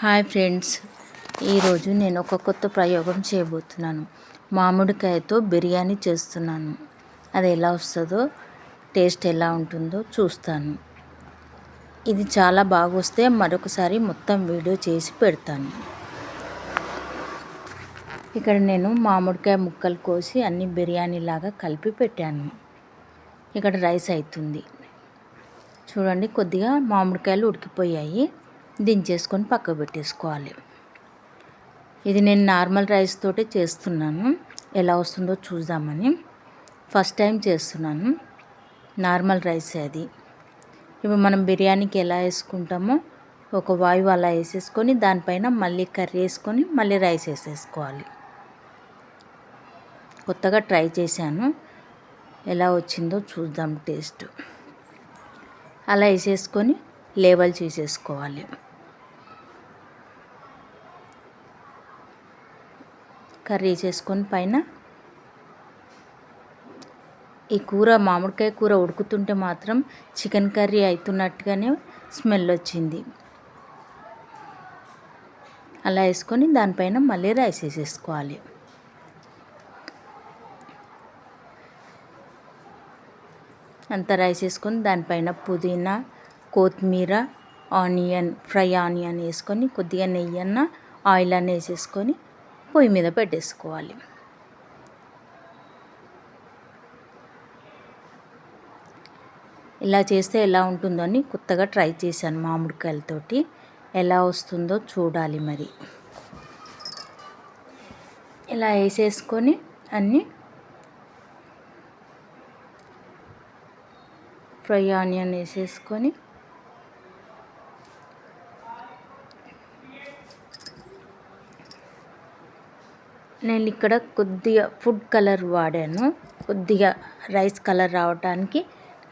Hi friends. ఈరోజు నేను ఒక కొత్త ప్రయోగం చేయబోతున్నాను. మామిడికాయతో బిర్యానీ చేస్తున్నాను. అది ఎలా వస్తుందో టేస్ట్ ఎలా ఉంటుందో చూస్తాను. ఇది చాలా బాగా వస్తే మరొకసారి మొత్తం వీడియో చేసి పెడతాను. ఇక్కడ నేను మామిడికాయ ముక్కలు కోసి అన్ని బిర్యానీలాగా కలిపి పెట్టాను. ఇక్కడ రైస్ అవుతుంది చూడండి కొద్దిగా మామిడికాయలు ఉడికిపోయాయి. దించేసుకొని పక్కకు పెట్టేసుకోవాలి. ఇది నేను నార్మల్ రైస్ తోటే చేస్తున్నాను. ఎలా వస్తుందో చూద్దామని. ఫస్ట్ టైం చేస్తున్నాను. నార్మల్ రైస్ అది. ఇప్పుడు మనం బిర్యానీకి ఎలా వేసుకుంటామో ఒక వాయువు అలా వేసేసుకొని దానిపైన మళ్ళీ కర్రీ వేసుకొని మళ్ళీ రైస్ వేసేసుకోవాలి. కొత్తగా ట్రై చేశాను. ఎలా వచ్చిందో చూద్దాం టేస్ట్. అలా వేసేసుకొని లేవల్ చేసేసుకోవాలి. కర్రీ చేసుకొని పైన ఈ కూర మామిడికాయ కూర ఉడుకుతుంటే మాత్రం చికెన్ కర్రీ అవుతున్నట్టుగానే స్మెల్ వచ్చింది. అలా వేసుకొని దానిపైన మళ్ళీ రైస్ వేసేసుకోవాలి. అంత రైస్ వేసుకొని దానిపైన పుదీనా కొత్తిమీర ఆనియన్ ఫ్రై ఆనియన్ వేసుకొని కొద్దిగా నెయ్యి అన్న ఆయిల్ అన్న వేసేసుకొని పొయ్యి మీద పెట్టేసుకోవాలి. ఇలా చేస్తే ఎలా ఉంటుందో అని కొత్తగా ట్రై చేశాను మామిడికాయలతోటి. ఎలా వస్తుందో చూడాలి మరి. ఇలా వేసేసుకొని అన్నీ ఫ్రై ఆనియన్ వేసేసుకొని నేను ఇక్కడ కొద్దిగా ఫుడ్ కలర్ వాడాను. కొద్దిగా రైస్ కలర్ రావడానికి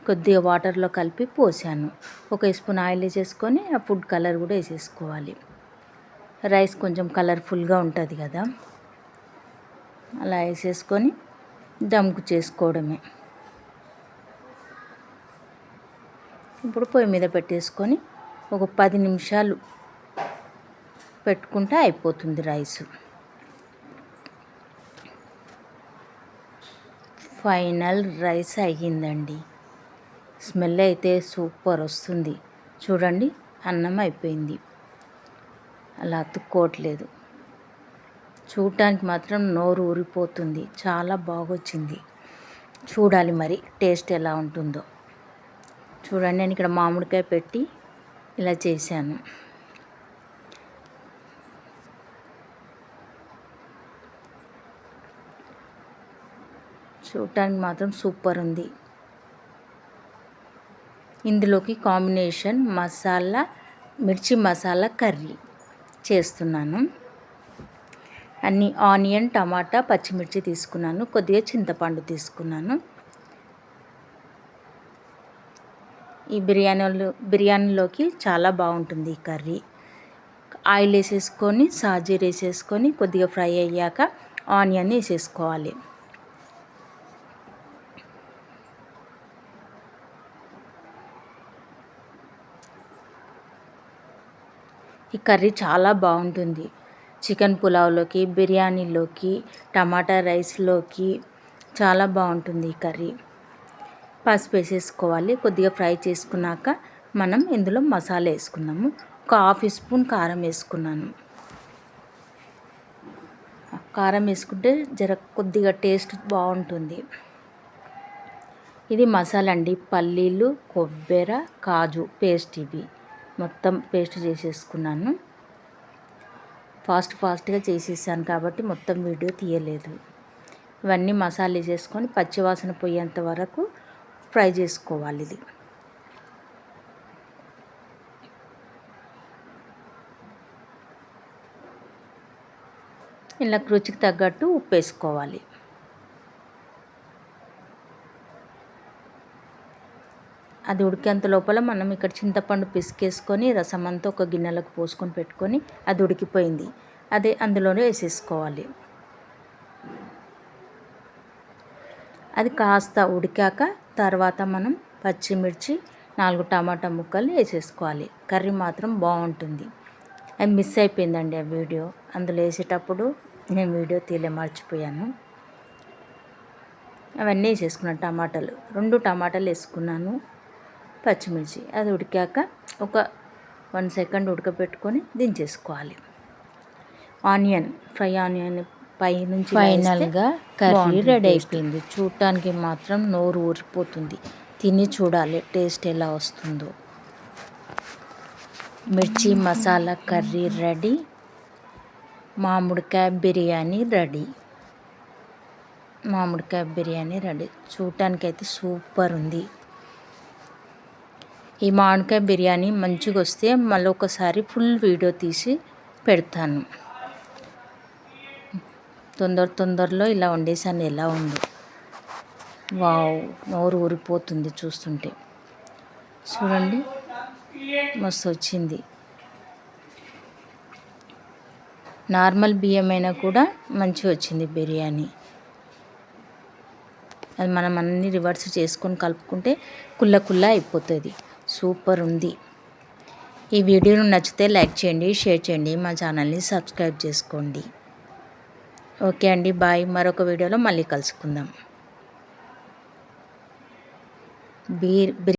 కొద్దిగా వాటర్లో కలిపి పోసాను. ఒక స్పూన్ ఆయిల్ వేసేసుకొని ఆ ఫుడ్ కలర్ కూడా వేసేసుకోవాలి. రైస్ కొంచెం కలర్ఫుల్గా ఉంటుంది కదా. అలా వేసేసుకొని దమ్కు చేసుకోవడమే. ఇప్పుడు పొయ్యి మీద పెట్టేసుకొని ఒక పది నిమిషాలు పెట్టుకుంటే అయిపోతుంది రైసు. ఫైనల్ రైస్ అయ్యిందండి. స్మెల్ అయితే సూపర్ వస్తుంది. చూడండి అన్నం అయిపోయింది. అలా అతుక్కోవట్లేదు. చూడటానికి మాత్రం నోరు ఊరిపోతుంది. చాలా బాగొచ్చింది. చూడాలి మరి టేస్ట్ ఎలా ఉంటుందో. చూడండి నేను ఇక్కడ మామిడికాయ పెట్టి ఇలా చేశాను. చూడటానికి మాత్రం సూపర్ ఉంది. ఇందులోకి కాంబినేషన్ మసాలా మిర్చి మసాలా కర్రీ చేస్తున్నాను. అన్ని ఆనియన్ టమాటా పచ్చిమిర్చి తీసుకున్నాను. కొద్దిగా చింతపండు తీసుకున్నాను. ఈ బిర్యానీలో బిర్యానీలోకి చాలా బాగుంటుంది ఈ కర్రీ. ఆయిల్ వేసేసుకొని సాజీర్ వేసేసుకొని కొద్దిగా ఫ్రై అయ్యాక ఆనియన్ వేసేసుకోవాలి. ఈ కర్రీ చాలా బాగుంటుంది. చికెన్ పులావ్లోకి బిర్యానీలోకి టమాటా రైస్లోకి చాలా బాగుంటుంది ఈ కర్రీ. పసుపు వేసేసుకోవాలి. కొద్దిగా ఫ్రై చేసుకున్నాక మనం ఇందులో మసాలా వేసుకున్నాము ఒక హాఫ్ స్పూన్ కారం వేసుకున్నాను. కారం వేసుకుంటే జర కొద్దిగా టేస్ట్ బాగుంటుంది. ఇది మసాలా అండి. పల్లీలు కొబ్బరి కాజు పేస్ట్ ఇవి. మొత్తం పేస్ట్ చేసేసుకున్నాను. ఫాస్ట్ ఫాస్ట్గా చేసేసాను కాబట్టి మొత్తం వీడియో తీయలేదు. ఇవన్నీ మసాలా వేసేసుకొని పచ్చివాసన పోయేంత వరకు ఫ్రై చేసుకోవాలి ఇది. ఇలా రుచికి తగ్గట్టు ఉప్పు వేసుకోవాలి. అది ఉడికేంత లోపల మనం ఇక్కడ చింతపండు పిసికేసుకొని రసం అంతా ఒక గిన్నెలకు పోసుకొని పెట్టుకొని అది ఉడికిపోయింది. అదే అందులోనే వేసేసుకోవాలి. అది కాస్త ఉడికాక తర్వాత మనం పచ్చిమిర్చి నాలుగు టమాటా ముక్కలు వేసేసుకోవాలి. కర్రీ మాత్రం బాగుంటుంది. అది మిస్ అయిపోయిందండి ఆ వీడియో. అందులో వేసేటప్పుడు నేను వీడియో తీలే మర్చిపోయాను. అవన్నీ వేసేసుకున్నాను టమాటాలు. రెండు టమాటాలు వేసుకున్నాను. పచ్చిమిర్చి. అది ఉడికాక ఒక వన్ సెకండ్ ఉడకబెట్టుకొని దించేసుకోవాలి. ఆనియన్ ఫ్రై ఆనియన్ పై నుంచి ఫైనల్గా కర్రీ రెడీ అయిపోయింది. చూడటానికి మాత్రం నోరు ఊరిపోతుంది. తిని చూడాలి టేస్ట్ ఎలా వస్తుందో. మిర్చి మసాలా కర్రీ రెడీ. మామిడికాయ బిర్యానీ రెడీ. మామిడికాయ బిర్యానీ రెడీ. చూడటానికైతే సూపర్ ఉంది. ఈ మామిడికాయ బిర్యానీ మంచిగా వస్తే మళ్ళీ ఒకసారి ఫుల్ వీడియో తీసి పెడతాను. తొందర తొందరలో ఇలా వండేసాను. ఎలా ఉంది. వావ్ నోరు ఊరిపోతుంది చూస్తుంటే. చూడండి మస్తు వచ్చింది నార్మల్ బియ్యం అయినా కూడా మంచిగా వచ్చింది బిర్యానీ. అది మనం అన్ని రివర్స్ చేసుకొని కలుపుకుంటే కుల్ల కుల్ల అయిపోతుంది. సూపర్ ఉంది. ఈ వీడియో నచ్చితే లైక్ చేయండి షేర్ చేయండి మా ఛానల్ని సబ్స్క్రైబ్ చేసుకోండి. ఓకే అండి బాయ్. మరొక వీడియోలో మళ్ళీ కలుసుకుందాం. బీర్